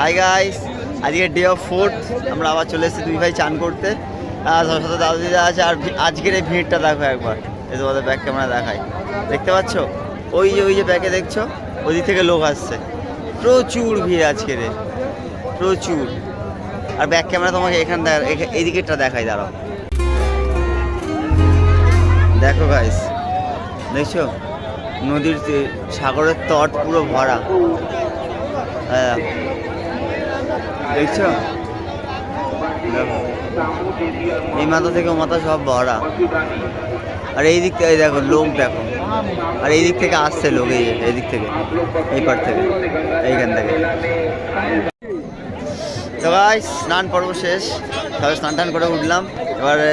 High guys আজকে day of fourth আমরা আবার চলে এসেছি দুই ভাই চান করতে। সাথে দাদু দিদা আছে, আর আজকের এই ভিড়টা দেখো একবার। এই তোমাদের ব্যাক ক্যামেরা দেখাই। দেখতে পাচ্ছ? ওই যে ওই যে ব্যাকে দেখছ? ওদিক থেকে লোক আসছে। প্রচুর ভিড় আজকের প্রচুর। আর ব্যাক ক্যামেরা তোমাকে এখান দেখা এখা- এই দিকেরটা দেখাই, দাঁড়াও। দেখো গাইস দেখছ? নদীর সাগরের তট পুরো ভরা। হ্যাঁ। দেখছ? দেখো এই মাথা থেকে মাথা সব ভরা। আর এই দিক থেকে দেখো, লোক দেখো। আর এই দিক থেকে আসছে লোক, এই এই দিক থেকে, এই পার থেকে, এইখান থেকে। ভাই স্নান পর্ব শেষ। সবাই স্নান টান করে উঠলাম। এবারে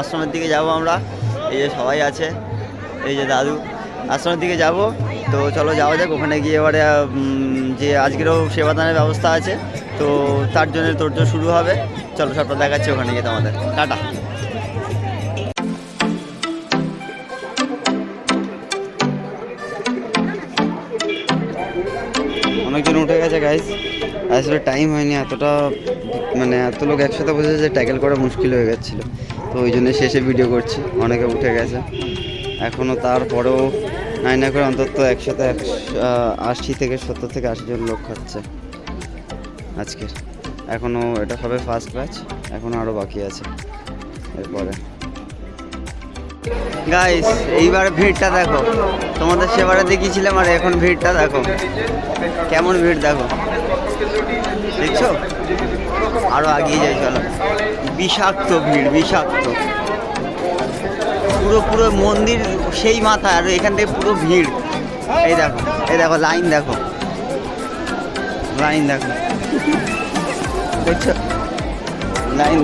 আশ্রমের দিকে যাব আমরা। এই যে সবাই আছে, এই যে দাদু। আশ্রমের দিকে যাব। তো চলো যাওয়া যাক। ওখানে গিয়ে এবারে যে আজকেরও সেবাদানের ব্যবস্থা আছে। তো তার জন্য তোর শুরু হবে। চলো সবটা দেখাচ্ছি ওখানে গিয়ে তোমাদের। টাটা। অনেকজন উঠে গেছে গাইস আসলে টাইম হয়নি, এতটা মানে এত লোক একসাথে বসেছে যে ট্যাকেল করা মুশকিল হয়ে যাচ্ছিল। তো ওই জন্য শেষে ভিডিও করছি। অনেকে উঠে গেছে। এখনও তারপরেও নাই না করে অন্তত একসাথে আশি থেকে সত্তর থেকে আশি জন লোক খাচ্ছে। আজকের। এখনও এটা সবে ফার্স্ট ব্যাচ এখনও আরও বাকি আছে। এরপরে। গাইস এইবার ভিড়টা দেখো। তোমাদের সেবারে দেখিয়েছিলাম আর এখন ভিড়টা দেখো। কেমন ভিড় দেখো। দেখছ? আরও আগিয়ে যাই, চলো। বিষাক্ত ভিড়, বিষাক্ত। পুরো পুরো মন্দির সেই মাথা আর এখান থেকে পুরো ভিড়। এই দেখো এই দেখো লাইন দেখো। লাইন দেখো। দেখছ লাইন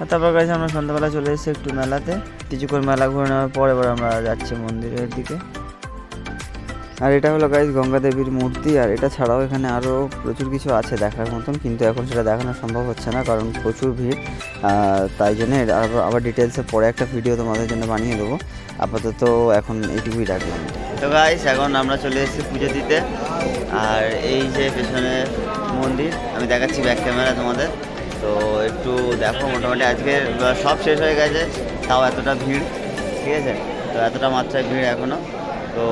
আর তারপর কাছে আমরা সন্ধ্যাবেলা চলে এসেছি একটু মেলাতে। কিছুক্ষণ মেলা ঘুরে নেওয়ার পর আমরা যাচ্ছি মন্দিরের দিকে। আর এটা হলো গাইজ গঙ্গা দেবীর মূর্তি, আর এটা ছাড়াও এখানে আরও প্রচুর কিছু আছে দেখার মতন, কিন্তু এখন সেটা দেখানো সম্ভব হচ্ছে না, কারণ প্রচুর ভিড়। তাই জন্য আবার ডিটেলসে পরে একটা ভিডিও তোমাদের জন্য বানিয়ে দেবো। আপাতত এখন এইটুকুই রাখলাম। তো গাইজ এখন আমরা চলে এসেছি পুজো দিতে, আর এই যে পেছনে মন্দির, আমি দেখাচ্ছি ব্যাক ক্যামেরা তোমাদের। তো একটু দেখো, মোটামুটি আজকে, সব শেষ হয়ে গেছে, তাও এতটা ভিড়, ঠিক আছে? তো এতটা মাত্রায় ভিড় এখনও তো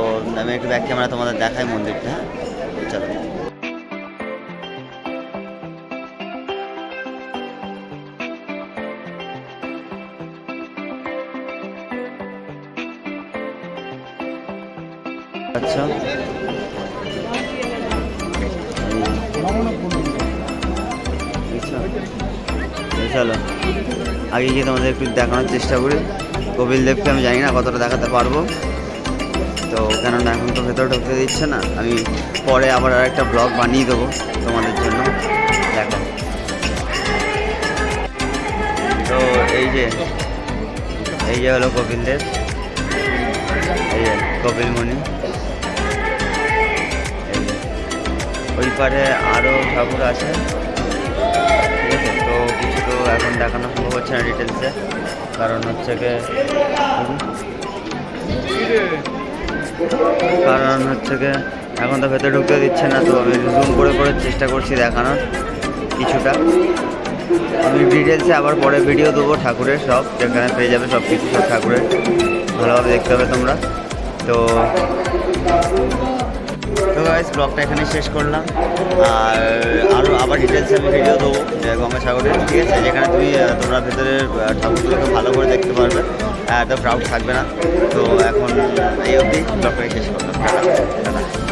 আমি একটু ব্যাক ক্যামেরা তোমাদের দেখাই মন্দিরটা। চলো। আচ্ছা। আচ্ছা। চলো। আগে গিয়ে তোমাদের একটু দেখানোর চেষ্টা করি। কপিল দেবকে আমি জানি না কতটা দেখাতে পারব। তো কেননা এখন তো ভেতরে ঢুকতে দিচ্ছে না, আমি পরে আবার আর একটা ব্লগ বানিয়ে দেবো তোমাদের জন্য। দেখো। তো এই যে এই যে হলো কপিল দেব। এই যে কপিল মুনি। ওই পারে আরও ঠাকুর আছে। ঠিক আছে, তো কিছু তো এখন দেখানো সম্ভব হচ্ছে না ডিটেলসে কারণ হচ্ছে গিয়ে কারণ হচ্ছে গিয়ে এখন তো ভেতরে ঢুকতে দিচ্ছে না তো আমি জুম করে করে চেষ্টা করছি দেখানোর কিছুটা। আমি ডিটেলসে আবার পরে ভিডিও দেবো ঠাকুরের সব যেখানে পেয়ে যাবে সব কিছু সব ঠাকুরের। ভালোভাবে দেখতে হবে তোমরা। তো তো গাইস ব্লগটা এখানে শেষ করলাম। আর আরও আবার ডিটেলসে আমি ভিডিও দেবো গঙ্গাসাগরের ঠিক আছে? যেখানে তুমি তোমরা ভেতরের আহ, ঠাকুরগুলোকে ভালো করে দেখতে পারবে। এত ক্রাউড থাকবে না। তো এখন এই অবধি ব্লগটাকে শেষ করলাম। টাটা।